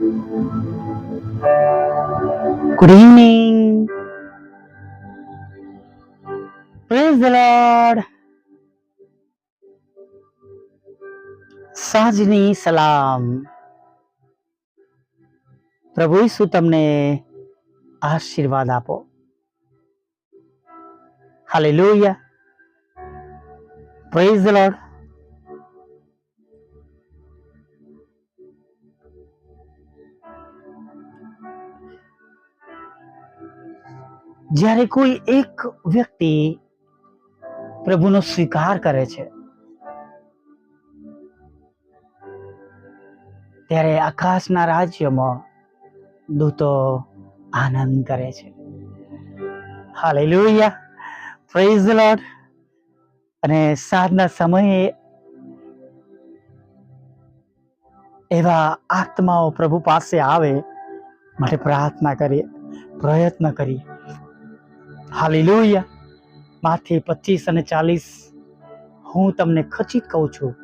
Good evening. Praise the Lord સાંજની સલામ. પ્રભુ ઈસુ તમને આશીર્વાદ આપો. હાલેલુયા પ્રેઝ ધ લોર્ડ જ્યારે કોઈ એક વ્યક્તિ પ્રભુનો સ્વીકાર કરે છે, ત્યારે આકાશના રાજ્યમાં દૂતો આનંદ કરે છે. હાલેલુયા પ્રેઝ લોર્ડ અને સાંજના સમયે એવા આત્માઓ પ્રભુ પાસે આવે, માટે પ્રાર્થના કરીએ, પ્રયત્ન કરીએ. હાલેલુયા. માથી પચીસ અને ચાલીસ. હું તમને ખચિત કહું છું.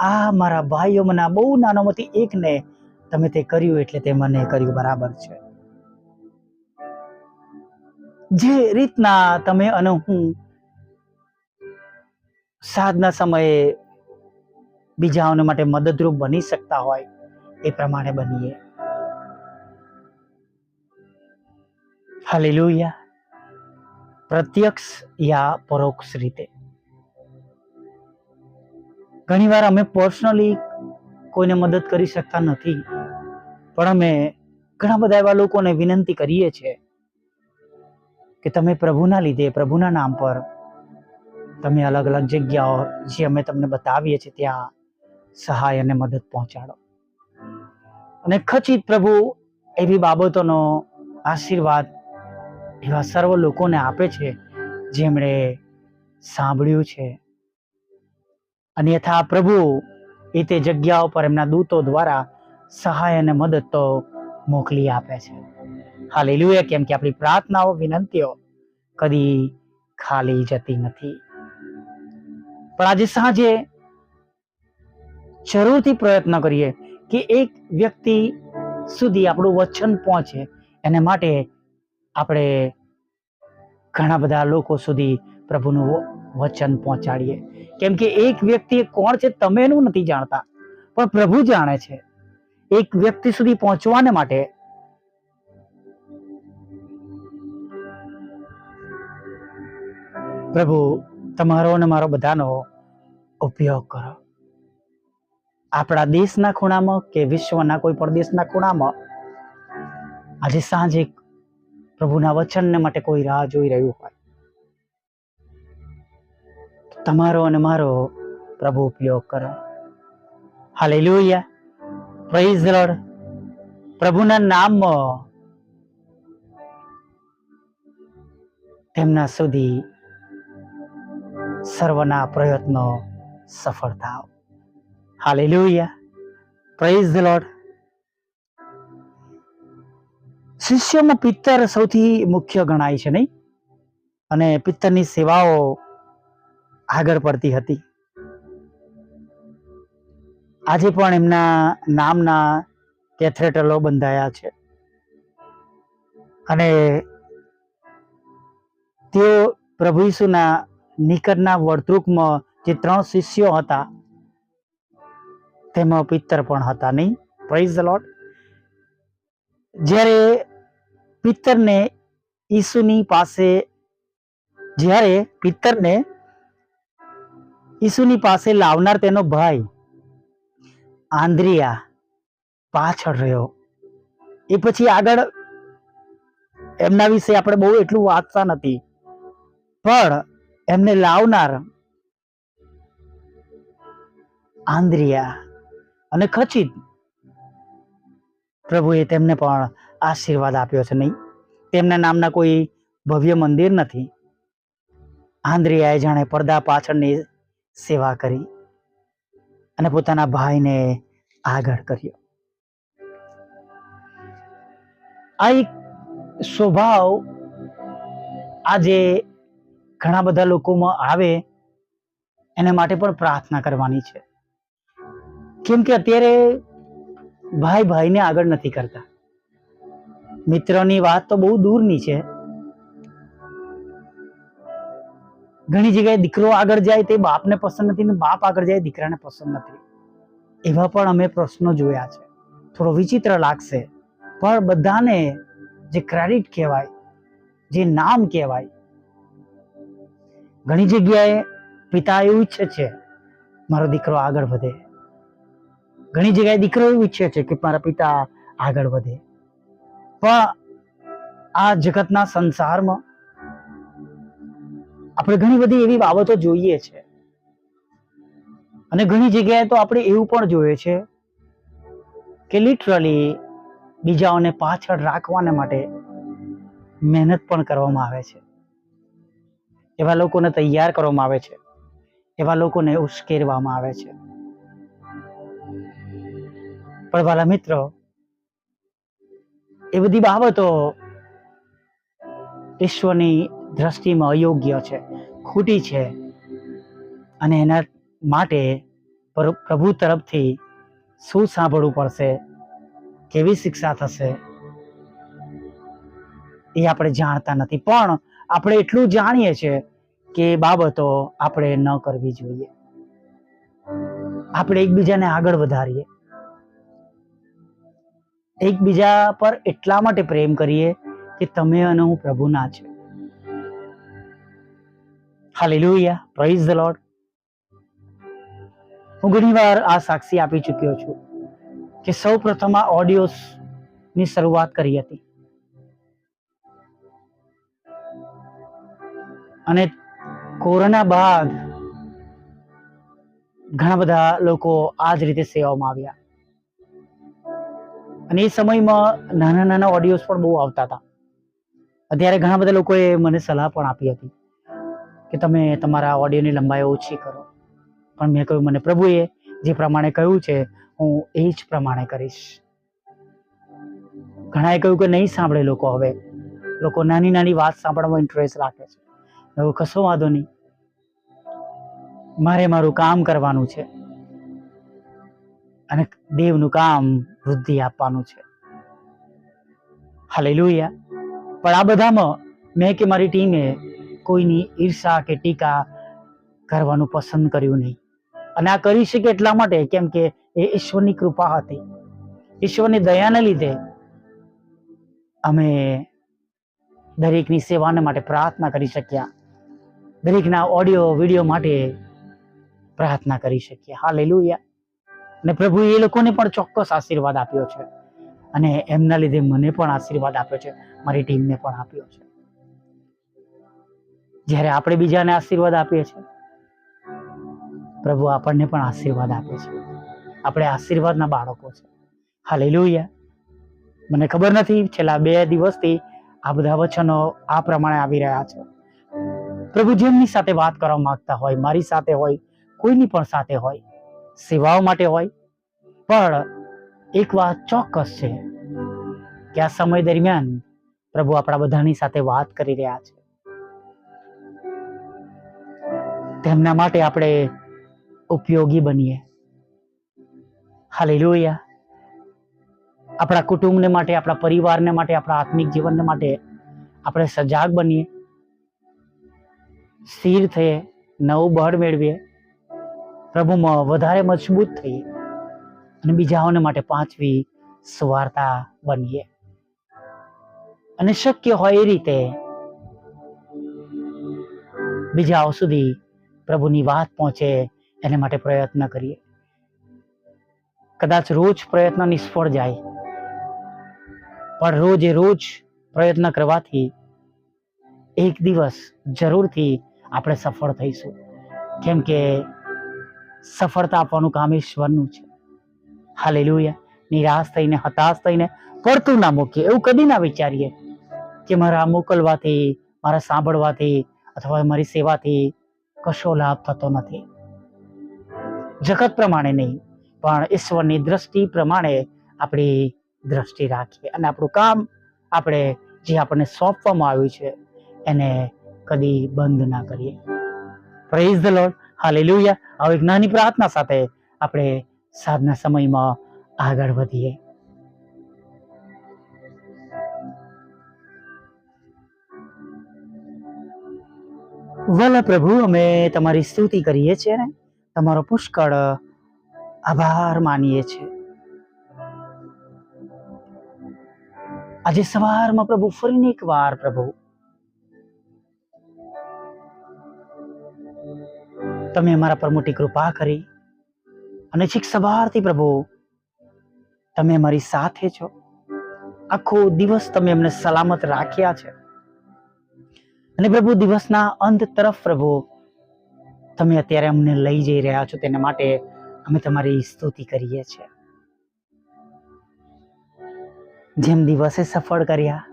આ મારા ભાઈઓમાંના બહુ નાનોમાંથી એકને તમે તે કર્યું એટલે તે મને કર્યું. બરાબર છે. જે રીતના તમે અને હું સાધના સમયે બીજાઓને માટે મદદરૂપ બની શકતા હોય એ પ્રમાણે બનીએ. હાલેલુયા. પ્રત્યક્ષ યા પરોક્ષ રીતે. ઘણીવાર અમે પર્સનલી કોઈને મદદ કરી શકતા નથી, પણ અમે ઘણા બધા એવા લોકોને વિનંતી કરીએ છીએ કે તમે પ્રભુના લીધે, પ્રભુના નામ પર તમે અલગ અલગ જગ્યાઓ જે અમે તમને બતાવીએ છીએ ત્યાં સહાય અને મદદ પહોંચાડો. અને ખચિત પ્રભુ એવી બાબતોનો આશીર્વાદ એવા સર્વ લોકોને આપે છે, જેમણે સાંભળ્યું છે. અન્યથા પ્રભુ, એ તે જગ્યાઓ પર એમના દૂતો દ્વારા સહાય અને મદદ તો મોકલી આપે છે. હાલેલુયા, કેમ કે આપણી પ્રાર્થનાઓ, વિનંતીઓ કદી ખાલી જતી નથી. પણ આજે સાંજે જરૂરથી પ્રયત્ન કરીએ કે એક વ્યક્તિ સુધી આપણું વચન પહોંચે, એને માટે આપણે ઘણા બધા લોકો સુધી પ્રભુનું વચન પહોંચાડીએ. કેમ કે એક વ્યક્તિ કોણ છે તમે એનું નથી જાણતા. પણ પ્રભુ જાણે છે. એક વ્યક્તિ સુધી પહોંચવાને માટે પ્રભુ તમારો અને મારો બધાનો ઉપયોગ કરો. આપણા દેશના ખૂણામાં કે વિશ્વના કોઈ પણ દેશના ખૂણામાં આજે સાંજે પ્રભુના વચનને માટે કોઈ રાહ જોઈ રહ્યું હોય. તમારો અને મારો પ્રભુ ઉપયોગ કરો. હાલેલુયા. પ્રેઝ લોર્ડ પ્રભુના નામમાં તેમના સુધી સર્વના પ્રયત્નો સફળ થાવ હાલેલુયા. પ્રેઝ ધ શિષ્યમાં પિત્તર સૌથી મુખ્ય ગણાય છે, નહીં? અને પિત્તરની સેવાઓ આગળ પડતી હતી. આજે પણ એમના નામના કેથેટલો બંધાયા છે. અને તેઓ પ્રભુ ઈસુના નિકટના વર્તૃકમાં જે ત્રણ શિષ્યો હતા, તેમાં પિત્તર પણ હતા, નહીં? પ્રાઇઝ ધ લોટ જ્યારે પિત્તરને ઈસુની પાસે જ્યારે પિત્તરને ઈસુની પાસે લાવનાર તેનો ભાઈ આંદ્રિયા પાછળ રહ્યો. એ પછી આગળ એમના વિશે આપણે બહુ એટલું વાંચતા નથી. પણ એમને લાવનાર આંદ્રિયા અને ખચિત પ્રભુએ તેમને પણ આશીર્વાદ આપ્યો છે નહીં. તેમના નામના કોઈ ભવ્ય મંદિર નથી. આંદ્રિયાએ જાણે પડદા પાછળની સેવા કરી અને પોતાના ભાઈને આગળ કર્યો. આ એક સ્વભાવ આજે ઘણા બધા લોકોમાં આવે, એના માટે પણ પ્રાર્થના કરવાની છે. કેમ કે અત્યારે ભાઈ ભાઈને આગળ નથી કરતા. મિત્રોની વાત તો બહુ દૂરની છે. ઘણી જગ્યાએ દીકરો આગળ જાય તે બાપને પસંદ નથી ને બાપ આગળ જાય દીકરાને પસંદ નથી. એવા પણ અમે પ્રશ્નો જોયા છે. થોડો વિચિત્ર લાગશે. પણ બધાને જે ક્રેડિટ કહેવાય, જે નામ કહેવાય, ઘણી જગ્યાએ પિતા એવું ઈચ્છે છે, મારો દીકરો આગળ વધે. ઘણી જગ્યાએ દીકરો એવું ઈચ્છે છે કે મારા પિતા આગળ વધે. પણ આ જગતના સંસારમાં આપણે ઘણી બધી એવી બાબતો જોઈએ છે. અને ઘણી જગ્યાએ તો આપણે એવું પણ જોઈએ છે કે લિટરલી બીજાઓને પાછળ રાખવાને માટે મહેનત પણ કરવામાં આવે છે. એવા લોકોને તૈયાર કરવામાં આવે છે. એવા લોકોને ઉશ્કેરવામાં આવે છે. પણ મિત્રો, એ બધી બાબતો ઈશ્વરની દ્રષ્ટિમાં અયોગ્ય છે, ખોટી છે અને એના માટે પ્રભુ તરફથી શું સાંભળવું પડશે, કેવી શિક્ષા થશે, એ આપણે જાણતા નથી. પણ આપણે એટલું જાણીએ છીએ કે એ બાબતો આપણે ન કરવી જોઈએ. આપણે એકબીજાને આગળ વધારીએ. એકબીજા પર એટલા માટે પ્રેમ કરીએ કે તમે અને હું પ્રભુના છે હાલેલુયા પ્રાઇઝ ધ લોર્ડ હું ઘણીવાર આ સાક્ષી આપી ચૂક્યો છું કે સૌ પ્રથમ આ ઓડિયોની શરૂઆત કરી હતી. અને કોરોના બાદ ઘણા બધા લોકો આ જ રીતે સેવામાં આવ્યા. અને એ સમયમાં નાના નાના ઓડિયોસ પણ બહુ આવતા હતા. અત્યારે ઘણા બધા લોકોએ મને સલાહ પણ આપી હતી કે તમે તમારા ઓડિયોની લંબાઈ ઓછી કરો. પણ મેં કહ્યું, મને પ્રભુએ જે પ્રમાણે કહ્યું છે, હું એ જ પ્રમાણે કરીશ. ઘણાએ કહ્યું કે નહીં સાંભળે લોકો હવે. લોકો નાની નાની વાત સાંભળવામાં ઇન્ટરેસ્ટ રાખે છે. એવું કશો વાંધો નહીં. મારે મારું કામ કરવાનું છે. અને દેવનું કામ વૃદ્ધિ આપવાનું છે. હાલેલુયા. પણ આ બધામાં મેં કે મારી ટીમે કોઈની ઈર્ષા કે ટીકા કરવાનું પસંદ કર્યું નહીં. અને આ કરી શકે એટલા માટે કેમ કે એ ઈશ્વરની કૃપા હતી. ઈશ્વરની દયાને લીધે અમે દરેકની સેવાને માટે પ્રાર્થના કરી શક્યા. દરેકના ઓડિયો, વીડિયો માટે પ્રાર્થના કરી શકીએ હાલેલુયા. અને પ્રભુ એ લોકોને પણ ચોક્કસ આશીર્વાદ આપ્યો છે. અને એમના લીધે મને પણ આશીર્વાદ આપ્યો છે. મારી ટીમને પણ આપ્યો છે. જ્યારે આપણે બીજાને આશીર્વાદ આપીએ છીએ, પ્રભુ આપણને પણ આશીર્વાદ આપે છે. આપણે આશીર્વાદના બાળકો છે. હાલેલુયા. મને ખબર નથી, છેલ્લા બે દિવસથી આ બધા વચનો આ પ્રમાણે આવી રહ્યા છે. પ્રભુ જેમની સાથે વાત કરવા માંગતા હોય, મારી સાથે હોય, કોઈની પણ સાથે હોય સેવાઓ માટે હોય, પણ એક વાત ચોક્કસ છે કે આ સમય દરમિયાન પ્રભુ આપણા બધાની સાથે વાત કરી રહ્યા છે. તેમના માટે આપણે ઉપયોગી બનીએ. હાલેલુયા. આપણા કુટુંબને માટે, આપણા પરિવારને માટે, આપણા આત્મિક જીવનને માટે આપણે સજાગ બનીએ. સ્થિર થઈએ, નવું બળ મેળવીએ. પ્રભુમાં વધારે મજબૂત થઈએ અને બીજાઓને માટે પાંચવી સ્વાર્થા બનીએ. અને શક્ય હોય એ રીતે બીજાઓ સુધી પ્રભુની વાત પહોંચે એને માટે પ્રયત્ન કરીએ. કદાચ રોજ પ્રયત્ન નિષ્ફળ જાય, પણ રોજે રોજ પ્રયત્ન કરવાથી એક દિવસ જરૂરથી આપણે સફળ થઈશું. કેમ કે સફળતા આપવાનું કામ ઈશ્વરનું છે. હાલેલુયા. નિરાશ થઈને, હતાશ થઈને પડતું ના મૂકીએ. એવું કદી ના વિચારીએ કે મારા મોકલવાથી, મારા સાંભળવાથી અથવા મારી સેવાથી કશો લાભ થતો નથી. જગત પ્રમાણે નહીં, પણ ઈશ્વરની દ્રષ્ટિ પ્રમાણે આપણી દ્રષ્ટિ રાખીએ. અને આપણું કામ આપણે જે આપણને સોંપવામાં આવ્યું છે, એને કદી બંધ ના કરીએ. પ્રેઝ ધ લોર્ડ હાલે આવો એક નાની પ્રાર્થના સાથે આપણે સાધના સમયમાં આગળ વધીએ. વાલા પ્રભુ, અમે તમારી સ્તુતિ કરીએ છીએ ને. તમારો પુષ્કળ આભાર માનીએ છીએ. આજે સવારમાં પ્રભુ ફરીને એક વાર પ્રભુ તમે અમારા પર મોટી કૃપા કરી અને છેક સવારથી પ્રભુ, તમે અમારી સાથે છો. આખો દિવસ તમે અમને સલામત રાખ્યા છે. અને પ્રભુ, દિવસના અંત તરફ પ્રભુ, તમે અત્યારે અમને લઈ જઈ રહ્યા છો તેના માટે અમે તમારી સ્તુતિ કરીએ છીએ. જેમ દિવસે સફળ કર્યા,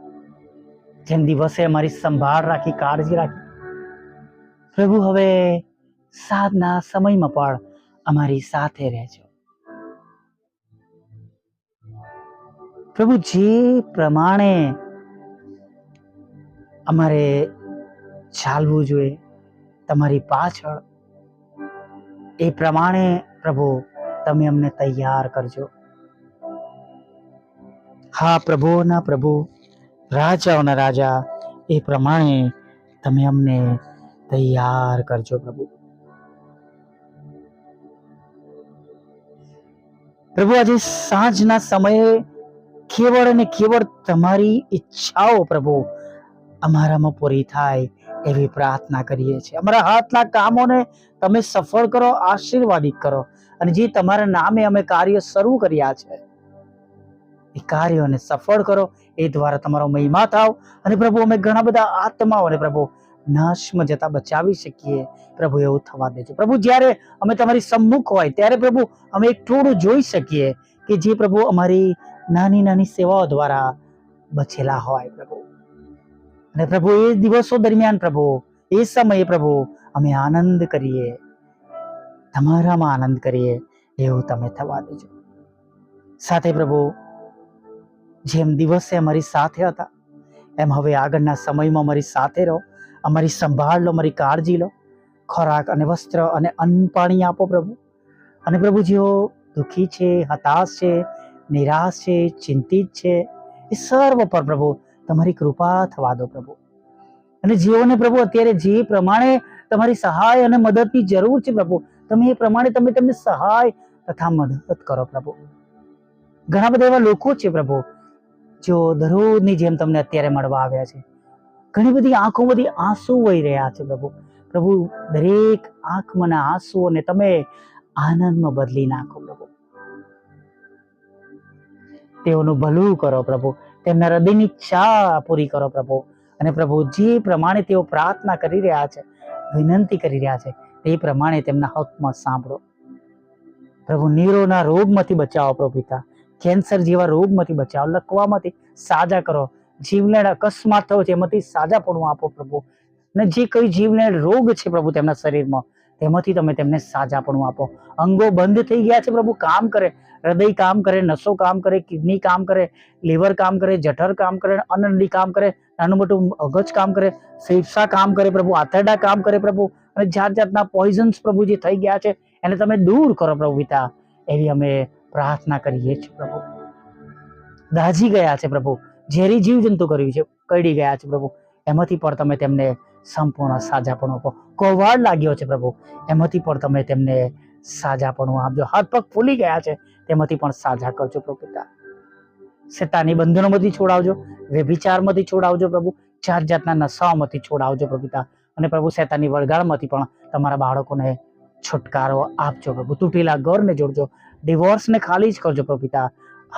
જેમ દિવસે અમારી સંભાળ રાખી, કાળજી રાખી, પ્રભુ, હવે સાધના સમયમાં પણ અમારી સાથે રહેજો. પ્રભુ જે પ્રમાણે અમારે ચાલવું જોઈએ, તમારી પાછળ. એ પ્રમાણે પ્રભુ, તમે અમને તૈયાર કરજો. હા, પ્રભુઓના પ્રભુ, રાજાઓના રાજા, એ પ્રમાણે તમે અમને તૈયાર કરજો પ્રભુ. પ્રભુ, આજે સાંજના સમયે કેવળ અને કેવળ તમારી ઈચ્છાઓ પ્રભુ, અમારામાં પૂરી થાય એવી પ્રાર્થના કરીએ છીએ. અમારા હાથના કામોને તમે સફળ કરો, આશીર્વાદિત કરો અને જે તમારા નામે અમે કાર્ય શરૂ કર્યા છે, એ કાર્યોને સફળ કરો. એ દ્વારા તમારો મહિમા થાવ અને પ્રભુ, અમે ઘણા બધા આત્માઓને પ્રભુ નાશમાં જતા બચાવી શકીએ. પ્રભુ એવું થવા દેજો પ્રભુ, જ્યારે અમે તમારી સમ્મુખ હોય, ત્યારે પ્રભુ અમે એક ટોળું જોઈ શકીએ કે જે પ્રભુ અમારી નાની નાની સેવાઓ દ્વારા બચેલા હોય પ્રભુ. અને પ્રભુ, એ દિવસો દરમિયાન પ્રભુ, એ સમયે પ્રભુ અમે આનંદ કરીએ. તમારામાં આનંદ કરીએ. એવું તમે થવા દેજો. સાથે પ્રભુ, જેમ દિવસે અમારી સાથે હતા, એમ હવે આગળના સમયમાં અમારી સાથે રહો. અમારી સંભાળ લો, અમારી કાળજી લો, ખોરાક અને વસ્ત્ર અને અન્ન પાણી આપો પ્રભુ. અને પ્રભુ, જેઓ દુઃખી છે, હતાશ છે, નિરાશ છે, ચિંતિત છે, એ સર્વ પર પ્રભુ, તમારી કૃપા થવા દો પ્રભુ. અને જેઓને પ્રભુ, અત્યારે જે પ્રમાણે તમારી સહાય અને મદદની જરૂર છે પ્રભુ, તમે એ પ્રમાણે તમે તેમને સહાય તથા મદદ કરો પ્રભુ. ઘણા બધા એવા લોકો છે પ્રભુ, જેઓ દરરોજની જેમ તમને અત્યારે મળવા આવ્યા છે. ઘણી બધી આંખોમાંથી આંસુ વહી રહ્યા છે પ્રભુ. પ્રભુ, દરેક આંખમાં આંસુઓને તમે આનંદમાં બદલી નાખો પ્રભુ. તેઓનું ભલું કરો પ્રભુ. તેમના હૃદયની ઈચ્છા પૂરી કરો પ્રભુ. અને પ્રભુ, જે પ્રમાણે તેઓ પ્રાર્થના કરી રહ્યા છે, વિનંતી કરી રહ્યા છે, તે પ્રમાણે તેમના હકમાં સાંભળો. પ્રભુ, નીરોના રોગમાંથી બચાવો પ્રભુ પિતા. કેન્સર જેવા રોગમાંથી બચાવો. લકવામાંથી સાજા કરો. જીવલેણ અકસ્માત થયો છે, એમાંથી સાજાપણું આપો પ્રભુ. અને જે કઈ જીવલેણ રોગ છે પ્રભુ તેમના શરીરમાં, તેમાંથી તમે તેમને સાજાપણું આપો. અંગો બંધ થઈ ગયા છે પ્રભુ, કામ કરે, હૃદય કામ કરે, નસો કામ કરે, કિડની કામ કરે, લીવર કામ કરે, જઠર કામ કરે અન્નનળી કામ કરે, નાનું મોટું અગજ કામ કરે ફેફસા કામ કરે પ્રભુ આંતરડા કામ કરે પ્રભુ, અને જાત જાતના પોઈઝન્સ પ્રભુ જે થઈ ગયા છે, એને તમે દૂર કરો પ્રભુ પિતા. એવી અમે પ્રાર્થના કરીએ છીએ પ્રભુ. દાઝી ગયા છે પ્રભુ. ઝેરી જીવજંતુ કર્યું છે, કરડી ગયા છે પ્રભુ. એમાંથી પણ તમે તેમને સંપૂર્ણ સાજાપણું આપો. કોવાડ લાગ્યો છે પ્રભુ. એમાંથી પણ તમે તેમને સાજાપણું આપજો. હાથ પગ ફૂલી ગયા છે, તેમાંથી પણ સાજા કરજો પ્રભુ પિતા શેતાની બંધનોમાંથી છોડાવજો, વ્યભિચારમાંથી છોડાવજો પ્રભુ. જાત જાતના નશાઓમાંથી છોડાવજો પ્રભુ પિતા અને પ્રભુ શેતાની વળગાળમાંથી પણ તમારા બાળકોને છુટકારો આપજો પ્રભુ. તૂટેલા ઘરને જોડજો. ડિવોર્સને ખાલી જ કરજો પ્રભુ પિતા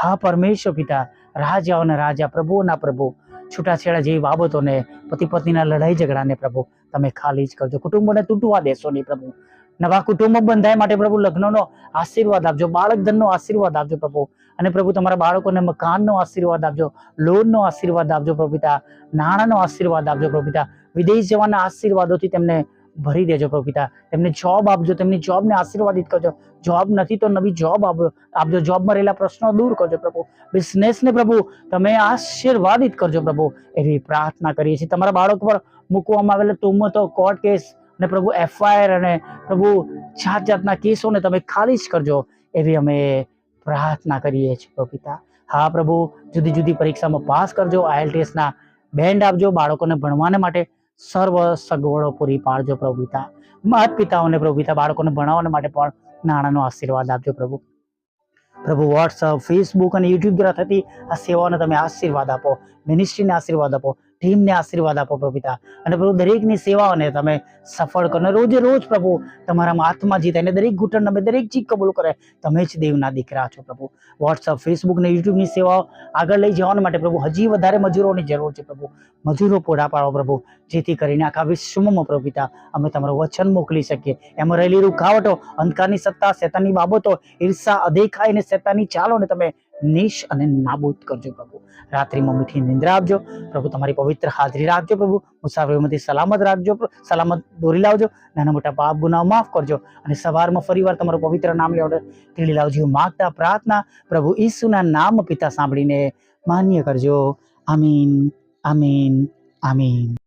હા, પરમેશ્વર પિતા રાજાઓના રાજા, પ્રભુઓના પ્રભુ, છૂટાછેડા જેવી બાબતોને પતિ પત્નીના લડાઈ ઝઘડાને પ્રભુ, તમે ખાલી જ કરજો. કુટુંબોને તૂટવા દેશો નહીં પ્રભુ. નવા કુટુંબ બંધાય માટે પ્રભુ લગ્નનો આશીર્વાદ આપજો બાળક ધનનો આશીર્વાદ આપજો પ્રભુ. અને પ્રભુ, તમારા બાળકોને મકાનનો આશીર્વાદ આપજો, લોનનો આશીર્વાદ આપજો પ્રભુતા નાણાંનો આશીર્વાદ આપજો પ્રભુતા વિદેશ જવાના આશીર્વાદોથી તેમને ભરી દેજો પ્રભુ પિતા તેમને જોબ આપજો, તેમની જોબને આશીર્વાદિત કરજો. જોબ નથી તો નવી જોબ આપજો. જોબમાં રહેલા પ્રશ્નો દૂર કરજો પ્રભુ. બિઝનેસને પ્રભુ, તમે આશીર્વાદિત કરજો પ્રભુ. એવી પ્રાર્થના કરીએ છીએ. તમારા બાળકો પર મૂકવામાં આવેલા તુમતો કોર્ટ કેસ અને પ્રભુ એફઆઈઆર અને પ્રભુ જાત જાતના કેસોને તમે ખાલી જ કરજો. એવી અમે પ્રાર્થના કરીએ છીએ પ્રભુ પિતા હા પ્રભુ, જુદી જુદી પરીક્ષામાં પાસ કરજો. આઈએલટીએસના બેન્ડ આપજો. બાળકોને ભણવાને માટે સર્વ સગવડો પૂરી પાડજો પ્રભુ પિતા. માતા પિતાઓને પ્રભુ પિતા, બાળકોને ભણાવવા માટે પણ નાણાંનો આશીર્વાદ આપજો પ્રભુ. પ્રભુ વોટ્સઅપ ફેસબુક અને યુટ્યુબ દ્વારા થતી આ સેવાઓને તમે આશીર્વાદ આપો મિનિસ્ટ્રીને આશીર્વાદ આપો. ટીમને આશીર્વાદ આપો પ્રભુ પિતા અને પ્રભુ, દરેકની સેવાઓને તમે સફળ કરો. અને રોજે રોજ પ્રભુ, તમારામાં આત્મા જીતે અને દરેક ઘૂંટણ તમે દરેક ચીજ કબૂલ કરે. તમે જ દેવના દીકરા છો પ્રભુ. વોટ્સઅપ ફેસબુક ને યુટ્યુબની સેવાઓ આગળ લઈ જવા માટે પ્રભુ, હજી વધારે મજૂરોની જરૂર છે પ્રભુ. મજૂરો પૂરા પાડો પ્રભુ. જેથી કરીને આખા વિશ્વમાં પ્રભુ પિતા અમે તમારું વચન મોકલી શકીએ. એમાં રહેલી રૂકાવટો, અંધકારની સત્તા શેતાની બાબતો, ઈર્ષા અદેખાઈ અને શેતાની ચાલોને તમે નિશ અને નાબૂદ કરજો પ્રભુ. રાત્રિમાં મીઠી નિંદ્રા આપજો. પ્રભુ, તમારી પવિત્ર હાજરી રાખજો પ્રભુ. મુસાફરીમાંથી સલામત રાખજો સલામત દોરી લાવજો. નાના મોટા પાપ ગુનાઓ માફ કરજો. અને સવારમાં ફરીવાર તમારું પવિત્ર નામ લેવડે. તેડી લાવજો માગતા પ્રાર્થના પ્રભુ ઈસુના નામ પિતા સાંભળીને માન્ય કરજો. આમીન આમીન આમીન.